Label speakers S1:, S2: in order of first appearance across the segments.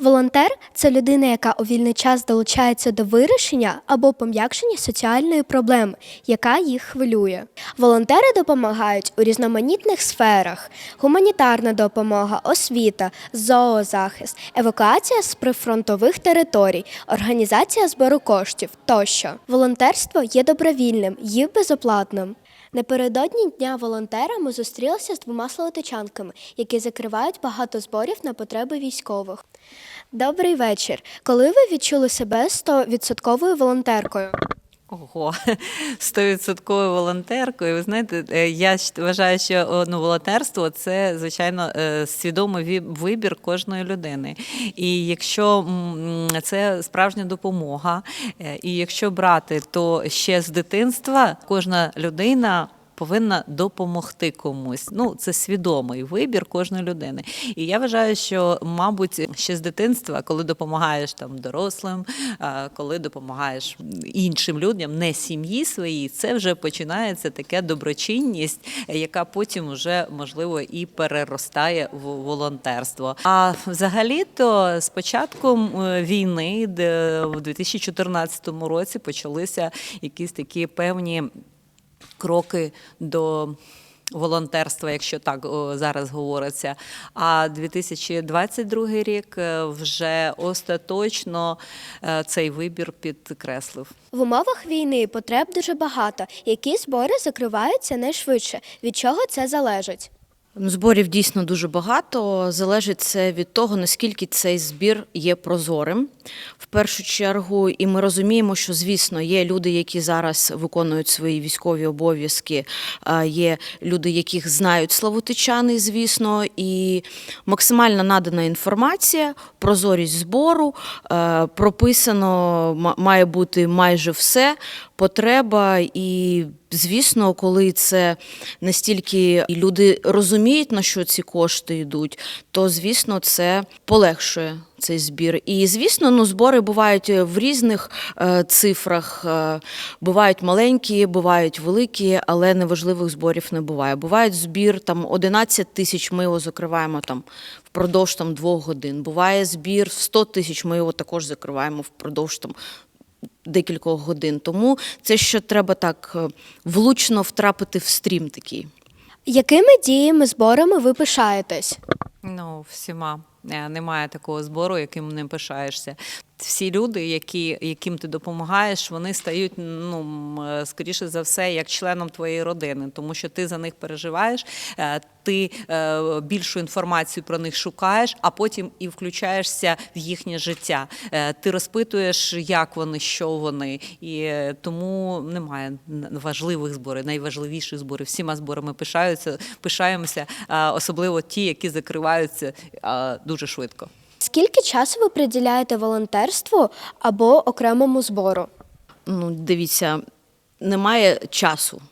S1: Волонтер це людина, яка у вільний час долучається до вирішення або пом'якшення соціальної проблеми, яка їх хвилює. Волонтери допомагають у різноманітних сферах: гуманітарна допомога, освіта, зоозахист, евакуація з прифронтових територій, організація збору коштів тощо. Волонтерство є добровільним і безоплатним. Напередодні дня волонтера ми зустрілися з двома словотичанками, які закривають багато зборів на потреби військових. Добрий вечір. Коли ви відчули себе 100% волонтеркою?
S2: Ого, стовідсотковою волонтеркою. Ви знаєте, е, я вважаю, що ну, волонтерство це звичайно е, свідомий вибір кожної людини. І якщо це справжня допомога, е, і якщо брати, то ще з дитинства кожна людина. Повинна допомогти комусь. Ну, це свідомий вибір кожної людини. І я вважаю, що, мабуть, ще з дитинства, коли допомагаєш там дорослим, коли допомагаєш іншим людям, не сім'ї своїй, це вже починається така доброчинність, яка потім вже можливо і переростає в волонтерство. А взагалі-то з початком е, війни, де в 2014 році почалися якісь такі певні кроки до волонтерства, якщо так зараз говориться. А 2022 рік е, вже остаточно е, цей вибір підкреслив.
S1: В умовах війни потреб дуже багато. Які збори закриваються найшвидше? Від чого це залежить?
S3: Зборів дійсно дуже багато. Залежить це від того, наскільки цей збір є прозорим. В першу чергу, і ми розуміємо, що звісно є люди, які зараз виконують свої військові обов'язки. Є люди, яких знають славутичани, звісно, і максимально надана інформація, прозорість збору, е, прописано має бути майже все. Потреба і, звісно, коли це настільки люди розуміють, на що ці кошти йдуть, то звісно це полегшує цей збір. І звісно, ну збори бувають в різних е, цифрах. Е, бувають маленькі, бувають великі, але неважливих зборів не буває. Буває збір там 11 тисяч. Ми його закриваємо там впродовж там двох годин. Буває збір в 100 тисяч. Ми його також закриваємо впродовж там декількох годин. Тому це ще треба так е, влучно втрапити в стрім такий.
S1: Якими діями зборами ви пишаєтесь?
S2: Ну, всіма. Е, Немає такого збору, яким не пишаєшся. Всі люди, які, яким ти допомагаєш, вони стають, ну, е, скоріше за все, як членом твоєї родини, тому що ти за них переживаєш, е, ти більшу інформацію про них шукаєш, а потім і включаєшся в їхнє життя. Ти розпитуєш, як вони, що вони, і тому немає важливих зборів, найважливіших зборів. Всіма зборами пишаються, пишаємося, особливо ті, які закриваються дуже швидко.
S1: Скільки часу ви приділяєте волонтерству або окремому збору?
S3: Ну, дивіться, немає часу.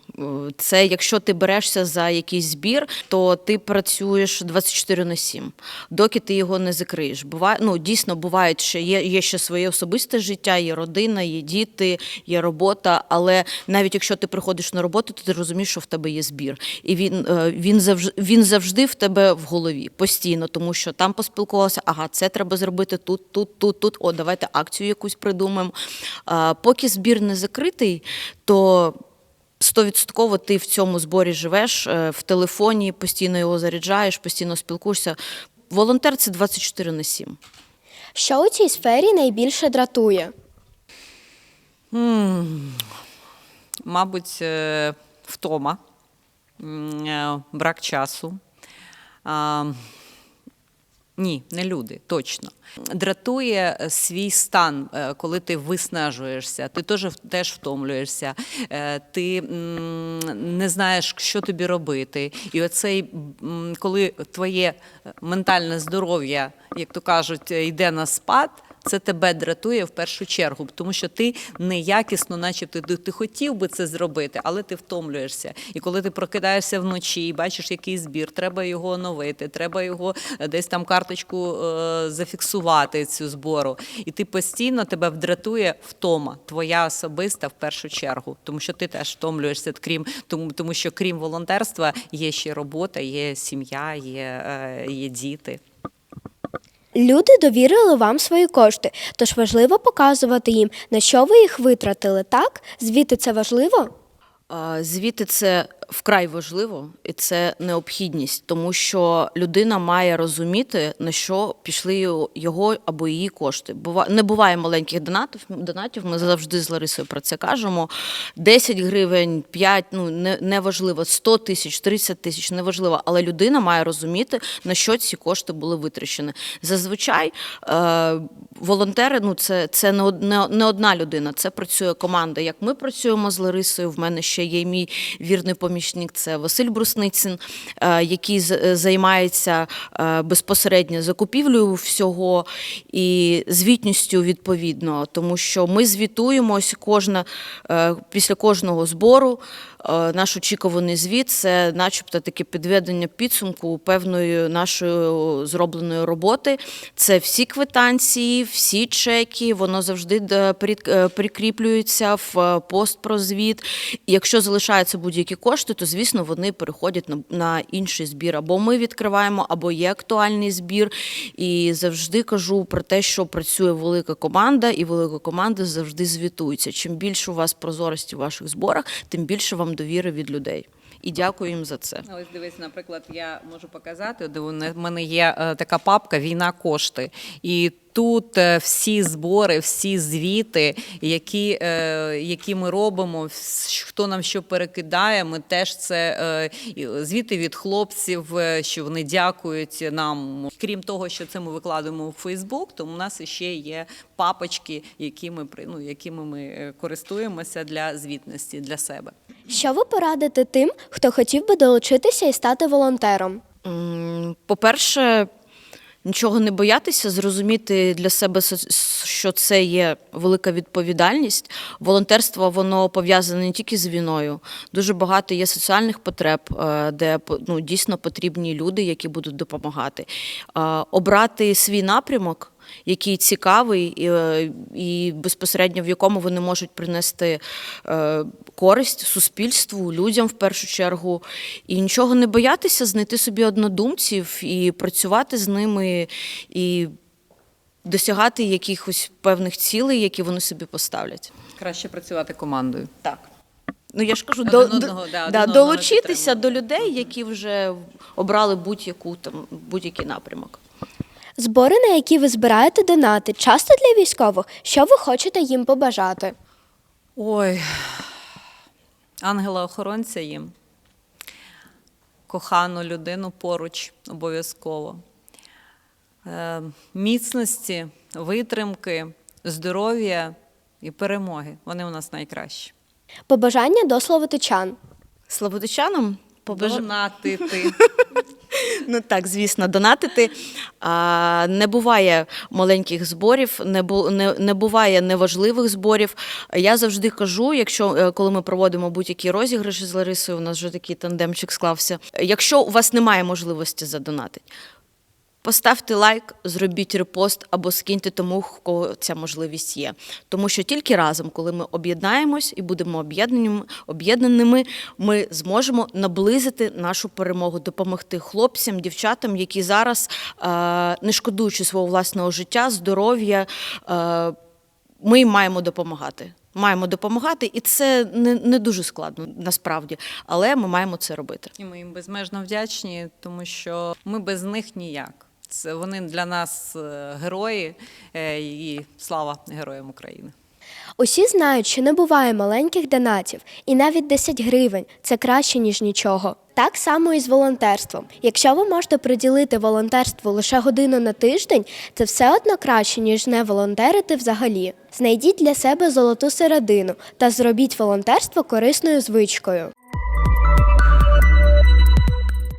S3: Це якщо ти берешся за якийсь збір, то ти працюєш 24 на 7, доки ти його не закриєш. Буває, ну дійсно бувають ще є, є ще своє особисте життя, є родина, є діти, є робота. Але навіть якщо ти приходиш на роботу, то ти розумієш, що в тебе є збір, і він, е, він завжди він завжди в тебе в голові постійно, тому що там поспілкувалися, ага, це треба зробити тут, тут, тут, тут. О, давайте акцію якусь придумаємо. Поки збір не закритий, то Стовідсотково ти в цьому зборі живеш е, в телефоні, постійно його заряджаєш, постійно спілкуєшся. Волонтер це 24 на 7.
S1: Що у цій сфері найбільше дратує?
S2: Мабуть, е, втома, е, брак часу. Ні, не люди, точно. Дратує е, свій стан, е, коли ти виснажуєшся, ти теж, теж втомлюєшся, е, ти не знаєш, що тобі робити. І оцей, коли твоє ментальне здоров'я, як то кажуть, йде на спад. Це тебе дратує в першу чергу, тому що ти неякісно, начебто ти, ти хотів би це зробити, але ти втомлюєшся. І коли ти прокидаєшся вночі і бачиш який збір, треба його оновити, треба його е, десь там карточку е, зафіксувати цю збору. І ти постійно тебе вдратує втома, твоя особиста в першу чергу, тому що ти теж втомлюєшся, крім тому, тому що крім волонтерства є ще робота, є сім'я, є, е, є діти.
S1: Люди довірили вам свої кошти, тож важливо показувати їм, на що ви їх витратили, так? Звідти це важливо?
S3: А, Звідти це вкрай важливо, і це необхідність, тому що людина має розуміти, на що пішли його- або її кошти. Не буває маленьких донатів. Донатів. Ми завжди з Ларисою про це кажемо. 10 гривень, 5, ну не, не важливо, 100 тисяч, 30 тисяч, неважливо. Але людина має розуміти, на що ці кошти були витрачені. Зазвичай е, волонтери, ну це, це не, не, не одна людина, це працює команда. Як ми працюємо з Ларисою, в мене ще є мій вірний помічник, це Василь Брусницин, е, який е, займається е, безпосередньо закупівлею всього і звітністю відповідно, тому що ми звітуємось кожна після кожного збору. Наш очікуваний звіт це, начебто, таке підведення підсумку певної нашої зробленої роботи. Це всі квитанції, всі чеки, воно завжди прикріплюється в пост про звіт. Якщо залишаються будь-які кошти, то звісно вони переходять на, на інший збір. Або ми відкриваємо, або є актуальний збір. І завжди кажу про те, що працює велика команда, і велика команда завжди звітується. Чим більше у вас прозорості в ваших зборах, тим більше вам довіри від людей. І дякую їм за це.
S2: Ось дивись, наприклад, я можу показати, де у мене є е, така папка Війна кошти. І тут е, всі збори, всі звіти, які, е, які ми робимо, хто нам що перекидає, ми теж це звіти від хлопців, що вони дякують нам. Крім того, що це ми викладаємо у Фейсбук, то у нас ще є папочки, які ми при- ну, якими ми користуємося для звітності для себе.
S1: Що ви порадите тим, хто хотів би долучитися і стати волонтером?
S3: По-перше, нічого не боятися, зрозуміти для себе, що це є велика відповідальність. Волонтерство воно пов'язане не тільки з війною. Дуже багато є соціальних потреб, е, де ну, дійсно потрібні люди, які будуть допомагати. Е, Обрати свій напрямок. Який цікавий і, е, і безпосередньо в якому вони можуть принести е, користь суспільству, людям в першу чергу, і нічого не боятися, знайти собі однодумців і працювати з ними, і досягати якихось певних цілей, які вони собі поставлять.
S2: Краще працювати командою.
S3: Так. Ну я ж кажу, до,
S2: одного,
S3: до-
S2: да,
S3: да, долучитися до людей, які вже обрали будь-яку там будь-який напрямок.
S1: Збори, на які ви збираєте донати, часто для військових. Що ви хочете їм побажати?
S2: Ой, ангела-охоронця їм. Кохану людину поруч обов'язково. Е, міцності, витримки, здоров'я і перемоги. Вони у нас найкращі.
S1: Побажання до словотичан.
S3: Слободичанам побажаю.
S2: Донатити.
S3: Ну так, звісно, донатити. А, не буває маленьких зборів, не, бу, не, не буває неважливих зборів. Я завжди кажу, якщо е, коли ми проводимо будь-які розіграші з Ларисою, у нас вже такий тандемчик склався. Якщо у вас немає можливості задонатити, Поставте лайк, зробіть репост або скиньте тому, в кого ця можливість є. Тому що тільки разом, коли ми об'єднаємось і будемо об'єднаними, ми зможемо наблизити нашу перемогу, допомогти хлопцям, дівчатам, які зараз, е, не шкодуючи свого власного життя, здоров'я, е, ми їм маємо допомагати. Маємо допомагати, і це не, не дуже складно насправді, але ми маємо це робити.
S2: І ми їм безмежно вдячні, тому що ми без них ніяк. Це вони для нас е, герої е, і слава героям України.
S1: Усі знають, що не буває маленьких донатів, і навіть 10 гривень це краще, ніж нічого. Так само і з волонтерством. Якщо ви можете приділити волонтерству лише годину на тиждень, це все одно краще, ніж не волонтерити взагалі. Знайдіть для себе золоту середину та зробіть волонтерство корисною звичкою.